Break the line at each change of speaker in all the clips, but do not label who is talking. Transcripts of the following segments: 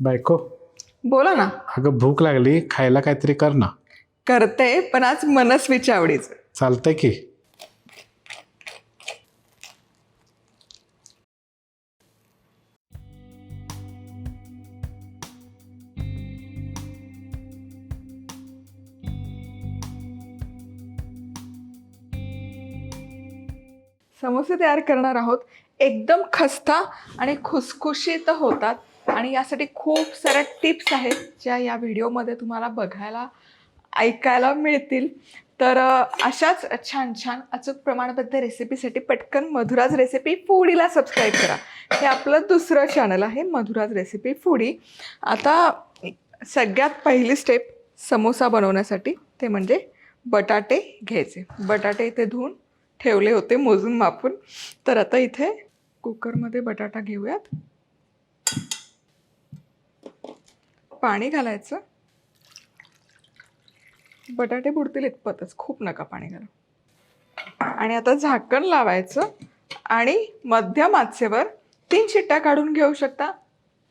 बायको.
बोला ना.
अगं भूक लागली खायला काहीतरी कर ना.
करते पण आज मनस्वीच्या आवडीचं.
चालतंय की.
समोसे तयार करणार आहोत. एकदम खस्ता आणि खुसखुशीत होतात. आणि यासाठी खूप साऱ्या टिप्स आहेत ज्या या व्हिडिओमध्ये तुम्हाला बघायला ऐकायला मिळतील. तर अशाच छान छान अचूक प्रमाणबद्ध रेसिपीसाठी पटकन मधुराज रेसिपी फूडीला सबस्क्राईब करा. हे आपलं दुसरं चॅनल आहे मधुराज रेसिपी फूडी. आता सगळ्यात पहिली स्टेप समोसा बनवण्यासाठी ते म्हणजे बटाटे घ्यायचे. बटाटे इथे धुवून ठेवले होते मोजून मापून. तर आता इथे कुकरमध्ये बटाटा घेऊयात. पाणी घालायचं. बटाटे बुडतील इतपतच खूप नका पाणी घाला. आणि आता झाकण लावायचं आणि मध्यम आचेवर तीन शिट्ट्या काढून घेऊ शकता.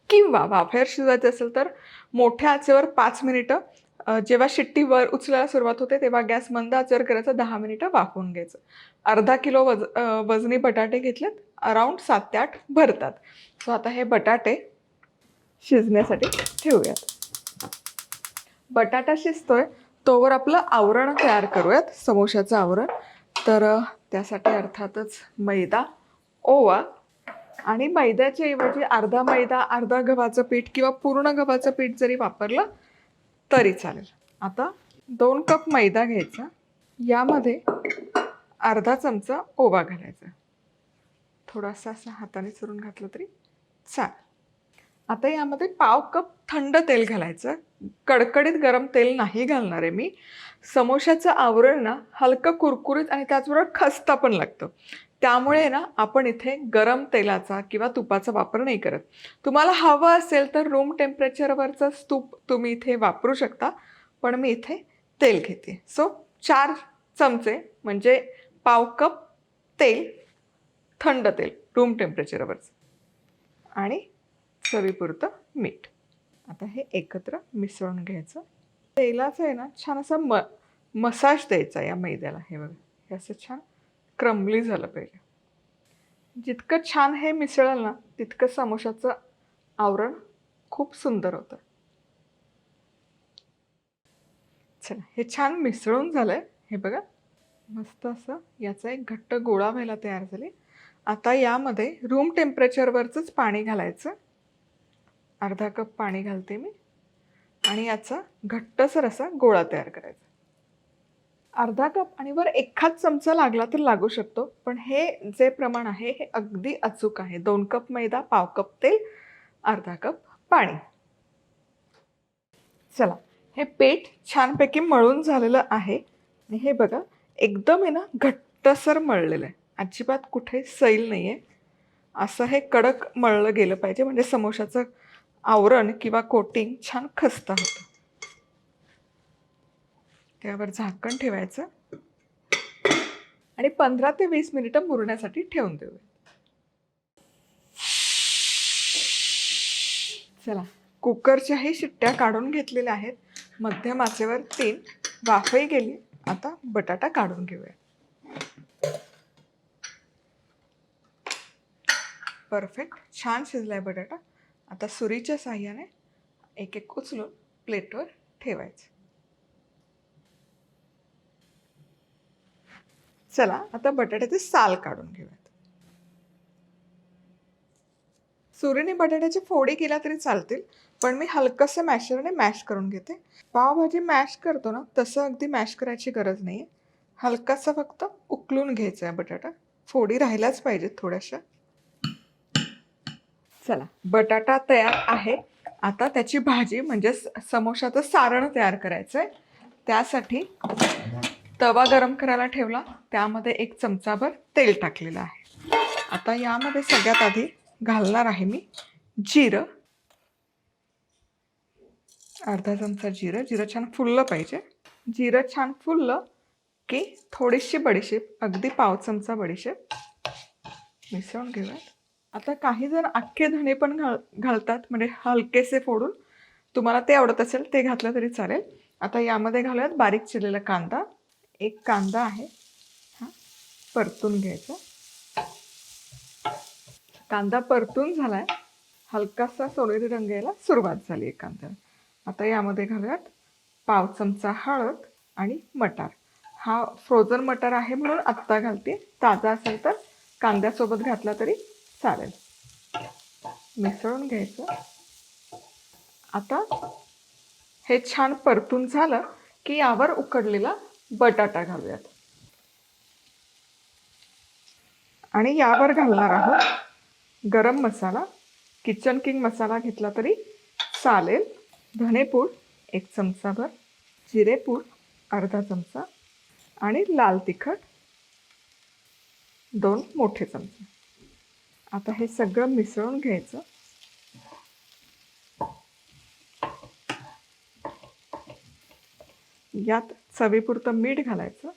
किंवा वाफेवर शिजवायचं असेल तर मोठ्या आचेवर पाच मिनिटं जेव्हा शिट्टी वर उचलायला सुरुवात होते तेव्हा गॅस मंद आचेवर करायचं दहा मिनिटं वाफवून घ्यायचं. अर्धा किलो वज वजनी बटाटे घेतलेत अराऊंड सात ते आठ भरतात. सो आता हे बटाटे शिजण्यासाठी ठेवूयात. बटाटा शिजतोय तोवर आपलं आवरण तयार करूयात समोशाचं आवरण. तर त्यासाठी अर्थातच मैदा ओवा आणि मैद्याच्या ऐवजी अर्धा मैदा अर्धा गव्हाचं पीठ किंवा पूर्ण गव्हाचं पीठ जरी वापरलं तरी चालेल. आता दोन कप मैदा घ्यायचा. यामध्ये अर्धा चमचा ओवा घालायचा. थोडासा असा हाताने चुरून घातलं तरी चालेल. आता यामध्ये पाव कप थंड तेल घालायचं. कडकडीत गरम तेल नाही घालणार आहे मी. समोशाचं आवरण ना हलकं कुरकुरीत आणि त्याचबरोबर खस्ता पण लागतं. त्यामुळे ना आपण इथे गरम तेलाचा किंवा तुपाचा वापर नाही करत. तुम्हाला हवं असेल तर रूम टेम्परेचरवरचं तूप तुम्ही इथे वापरू शकता. पण मी इथे तेल घेते. सो चार चमचे म्हणजे पाव कप तेल थंड तेल रूम टेम्परेचरवरचं आणि चवीपुरतं मीठ. आता हे एकत्र मिसळून घ्यायचं. तेलाचं आहे ना छान असा म मसाज द्यायचा या मैद्याला. हे बघा हे असं छान क्रमली झालं पाहिजे जितकं छान हे मिसळलं ना तितकं समोशाचं आवरण खूप सुंदर होतं. चला हे छान मिसळून झालं आहे हे बघा मस्त असं याचा एक घट्ट गोळा व्हायला तयार झाली. आता यामध्ये रूम टेम्परेचरवरचंच पाणी घालायचं. अर्धा कप पाणी घालते मी. आणि याचा घट्टसर असा गोळा तयार करायचा. अर्धा कप आणि वर एखाद चमचा लागला तर लागू शकतो. पण हे जे प्रमाण आहे हे अगदी अचूक आहे. दोन कप मैदा पाव कप तेल अर्धा कप पाणी. चला हे पेठ छानपैकी मळून झालेलं आहे. आणि हे बघा एकदम आहे ना घट्टसर मळलेलं आहे. अजिबात कुठे सैल नाही आहे असं हे कडक मळलं गेलं पाहिजे. म्हणजे समोशाचं आवरण किंवा कोटिंग छान खस्त होतं. त्यावर झाकण ठेवायचं. आणि पंधरा ते वीस मिनिटं मुरण्यासाठी ठेवून देऊया चला कुकरच्याही शिट्ट्या काढून घेतलेल्या आहेत मध्यम आचेवर तीन वाफही गेली. आता बटाटा काढून घेऊया. परफेक्ट छान शिजलाय बटाटा. आता सुरीच्या साह्याने एक एक उचलून प्लेटवर ठेवायचं. चला आता बटाट्याचे साल काढून घेऊयात. सुरीने बटाट्याची फोडी केल्या तरी चालतील पण मी हलकंसं मॅशरने मॅश करून घेते. पावभाजी मॅश करतो ना तसं अगदी मॅश करायची गरज नाही आहे हलकासा फक्त उकलून घ्यायचा आहे बटाटा. फोडी राहिलाच पाहिजेत थोड्याशा. चला. बटाटा तयार आहे. आता त्याची भाजी म्हणजे समोशाचं सारण तयार करायचं आहे त्यासाठी तवा गरम करायला ठेवला. त्यामध्ये एक चमचाभर तेल टाकलेलं आहे. आता यामध्ये सगळ्यात आधी घालणार आहे मी जिरं. अर्धा चमचा जिरं. जिरं छान फुललं पाहिजे. जिरं छान फुललं की थोडीशी बडीशेप अगदी पाव चमचा बडीशेप. मिसळून घेऊयात. आता काही जण अख्खे धणे पण घाल घालतात म्हणजे हलकेसे फोडून. तुम्हाला ते आवडत असेल ते घातलं तरी चालेल. आता यामध्ये घालूयात बारीक चिरलेला कांदा. एक कांदा आहे. हा परतून घ्यायचा. कांदा परतून झालाय. हलकासा सोनेरी रंग यायला सुरुवात झाली आहे कांदा आता यामध्ये घालूयात पाव चमचा हळद आणि मटार. हा फ्रोझन मटार आहे म्हणून आत्ता घालते. ताजा असेल तर कांद्यासोबत घातला तरी चालेल. मिसळून घ्यायचं. आता हे छान परतून झालं की यावर उकडलेला बटाटा घालूयात. आणि यावर घालणार आहोत गरम मसाला. किचन किंग मसाला घेतला तरी चालेल. धनेपूड एक चमचाभर जिरेपूड अर्धा चमचा आणि लाल तिखट दोन मोठे चमचे. आता हे सगळं मिसळून घ्यायचं. यात चवीपुरतं मीठ घालायचं.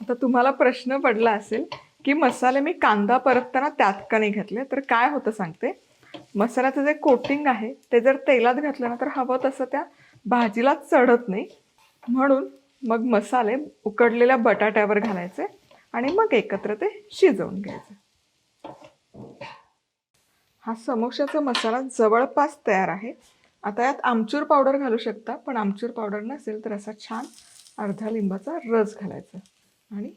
आता तुम्हाला प्रश्न पडला असेल की मसाले मी कांदा परतताना त्यात का नाही घातले? तर काय होतं सांगते? मसाल्याचं जे कोटिंग आहे ते जर तेलात घातलं ना तर हवं तसं त्या भाजीला चढत नाही. म्हणून मग मसाले उकडलेल्या बटाट्यावर घालायचे आणि मग एकत्र ते शिजवून घ्यायचे. हा समोशाचा मसाला जवळपास तयार आहे. आता यात आमचूर पावडर घालू शकता पण आमचूर पावडर नसेल तर असा छान अर्धा लिंबाचा रस घालायचा आणि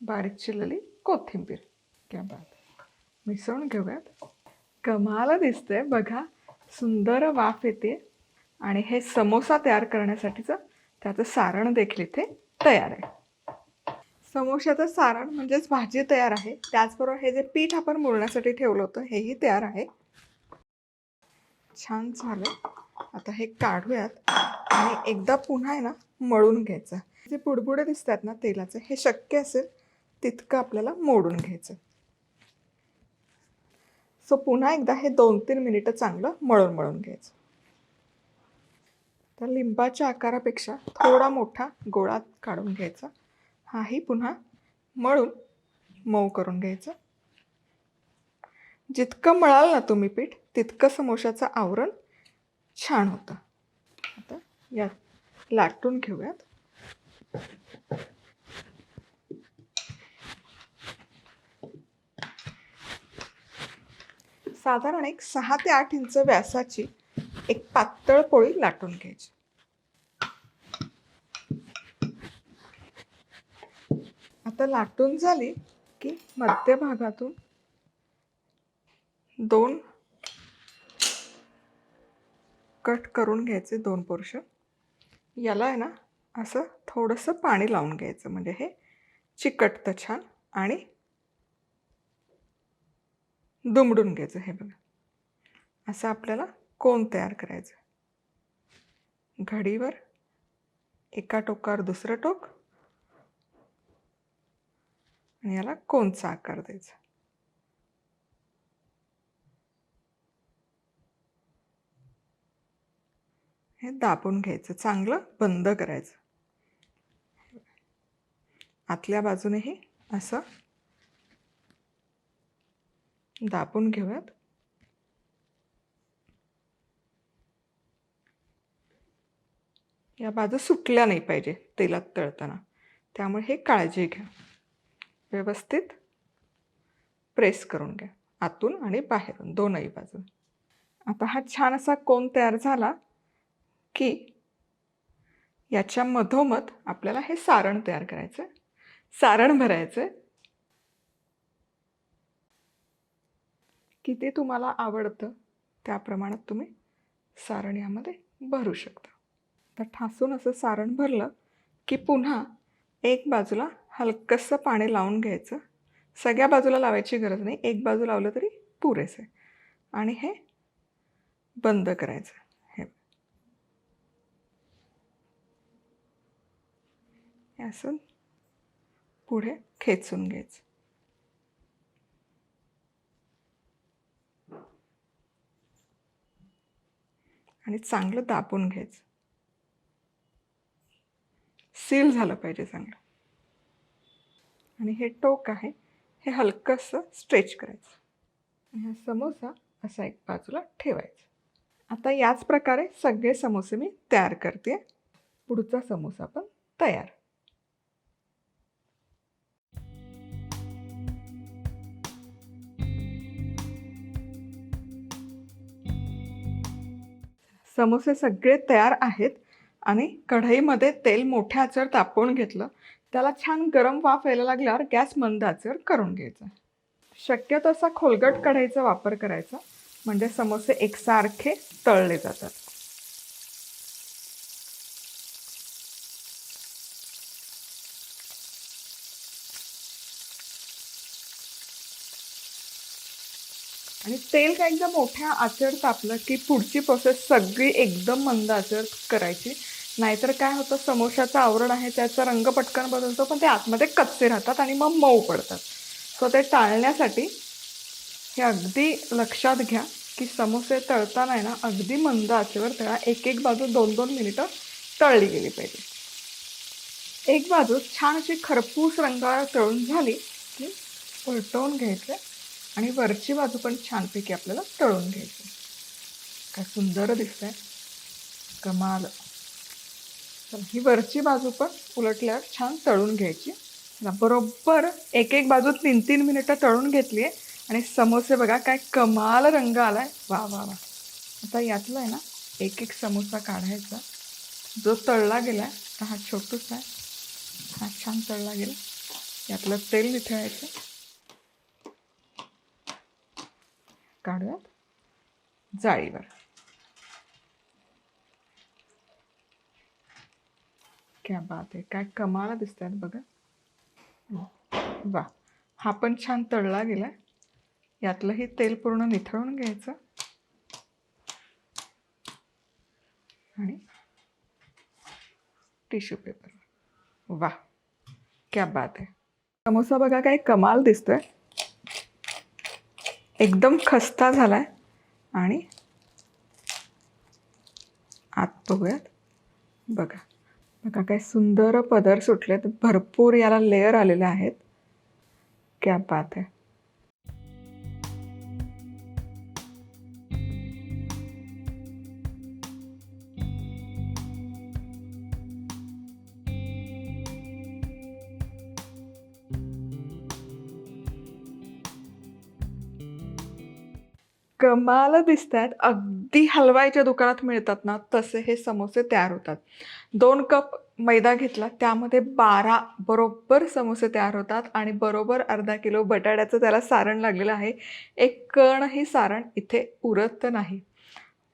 बारीक चिरलेली कोथिंबीर. क्या बात. मिसळून घेऊयात. कमाल दिसतंय बघा. सुंदर वाफ येते आणि हे समोसा तयार करण्यासाठीचं त्याचं सारण देखील इथे तयार आहे. समोशाचं सारण म्हणजेच भाजी तयार आहे. त्याचबरोबर हे जे पीठ आपण मुरण्यासाठी ठेवलं होतं हेही तयार आहे. छान झालं. आता हे काढूयात आणि एकदा पुन्हा आहे ना मळून घ्यायचं. जे बुडबुडे दिसतात ना तेलाचं हे शक्य असेल तितकं आपल्याला मोडून घ्यायचं. सो पुन्हा एकदा हे दोन तीन मिनिटं चांगलं मळून मळून घ्यायचं. तर लिंबाच्या आकारापेक्षा थोडा मोठा गोळा काढून घ्यायचा. हाही पुन्हा. मळून मऊ करून घ्यायचं. जितकं मळाल ना तुम्ही पीठ तितकं समोशाचं आवरण छान होतं. आता यात लाटून घेऊयात. साधारण एक सहा ते आठ इंच व्यासाची एक पातळ पोळी लाटून घ्यायची. आता लाटून झाली की मध्यभागातून दोन कट करून घ्यायचे दोन पोर्शन याला आहे ना असं थोडंसं पाणी लावून घ्यायचं म्हणजे हे चिकटतं छान आणि दुमडून घ्यायचं हे बघा. असं आपल्याला कोण तयार करायचं? घडीवर एका टोकावर दुसरं टोक आणि याला कोणचा आकार द्यायचा? हे दाबून घ्यायचं चांगलं बंद करायचं. आतल्या बाजूनेही असं दाबून घेऊयात. या बाजू सुटल्या नाही पाहिजे तेलात तळताना. त्यामुळे हे काळजी घ्या. व्यवस्थित प्रेस करून घ्या. आतून आणि बाहेरून दोनही बाजून. आता हा छान असा कोण तयार झाला की याच्या मधोमध आपल्याला हे सारण तयार करायचं सारण भरायचं किती तुम्हाला आवडतं त्या प्रमाणात तुम्ही सारण यामध्ये भरू शकता. तर ठासून असं सारण भरलं की पुन्हा एक बाजूला हलकंसं पाणी लावून घ्यायचं. सगळ्या बाजूला लावायची गरज नाही. एक बाजू लावलं तरी पुरेसे आणि हे बंद करायचं. हे हे असं पुढे खेचून घ्यायचं. आणि चांगलं दाबून घ्यायचं. सील झालं पाहिजे चांगलं. आणि हे टोक आहे हे हलकंसं स्ट्रेच करायचं. हा समोसा असा एक बाजूला ठेवायचा. आता याच प्रकारे सगळे समोसे मी तयार करते. पुढचा समोसा पण तयार. समोसे सगळे तयार आहेत आणि कढईमध्ये तेल मोठ्या आचर तापवून घेतलं त्याला छान गरम वाफ यायला लागल्यावर गॅस मंद आचर करून घ्यायचा. शक्यतो असा खोलगट कढईचा वापर करायचा म्हणजे समोसे एकसारखे तळले जातात. आणि तेल काय एकदा मोठ्या आचर तापलं की पुढची प्रोसेस सगळी एकदम मंद आचर करायची. नाहीतर काय होतं समोशाचं आवरण आहे त्याचा रंग पटकन बदलतो पण ते आतमध्ये कच्चे राहतात आणि मग मऊ पडतात. सो ते टाळण्यासाठी हे अगदी लक्षात घ्या की समोसे तळताना आहे ना अगदी मंद आचेवर तळा. एक एक बाजू दोन दोन मिनिटं तळली गेली पाहिजे. एक बाजू छान अशी खरपूस रंगाळ तळून झाली की उलटवून घ्यायचं आणि वरची बाजू पण छानपैकी आपल्याला तळून घ्यायची. काय सुंदर दिसतंय. आहे कमाल. तर ही वरची बाजू पण उलटल्यावर छान तळून घ्यायची. बरोबर एक एक बाजू तीन तीन मिनिटं तळून घेतली आहे. आणि समोसे बघा काय कमाल रंग आलाय. वा वा वा. आता यातला आहे ना एक एक समोसा काढायचा. जो तळला गेलाय तर हा छोटूच आहे. हा छान तळला गेला. यातलं तेल निथळायचं काढूयात. जाळीवर. क्या बात आहे काय कमाला दिसत आहेत बघा. वा हा पण छान तळला गेला यातलंही तेल पूर्ण निथळून घ्यायचं. आणि टिश्यू पेपर. वा क्या बात आहे समोसा बघा काय कमाल दिसतोय. एकदम खस्ता झालाय. आणि आत बघूयात. बघा. बघा काय सुंदर पदर सुटलेत. भरपूर याला लेअर आलेले आहेत. क्या बात आहे. कमाल दिसत आहेत अगदी हलवाईच्या दुकानात मिळतात ना तसे हे समोसे तयार होतात. दोन कप मैदा घेतला त्यामध्ये बारा बरोबर समोसे तयार होतात आणि बरोबर अर्धा किलो बटाट्याचं त्याला सारण लागलेलं आहे. एक कणही सारण इथे उरत नाही.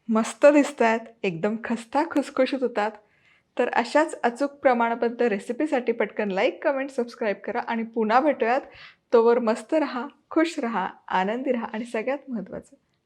मस्त दिसत आहेत एकदम खस्ता खुसखुशीत होतात. तर अशाच अचूक प्रमाणबद्ध रेसिपीसाठी पटकन लाईक कमेंट सबस्क्राईब करा आणि पुन्हा भेटूयात. तोवर मस्त रहा खुश रहा आनंदी रहा आणि सगळ्यात महत्त्वाचं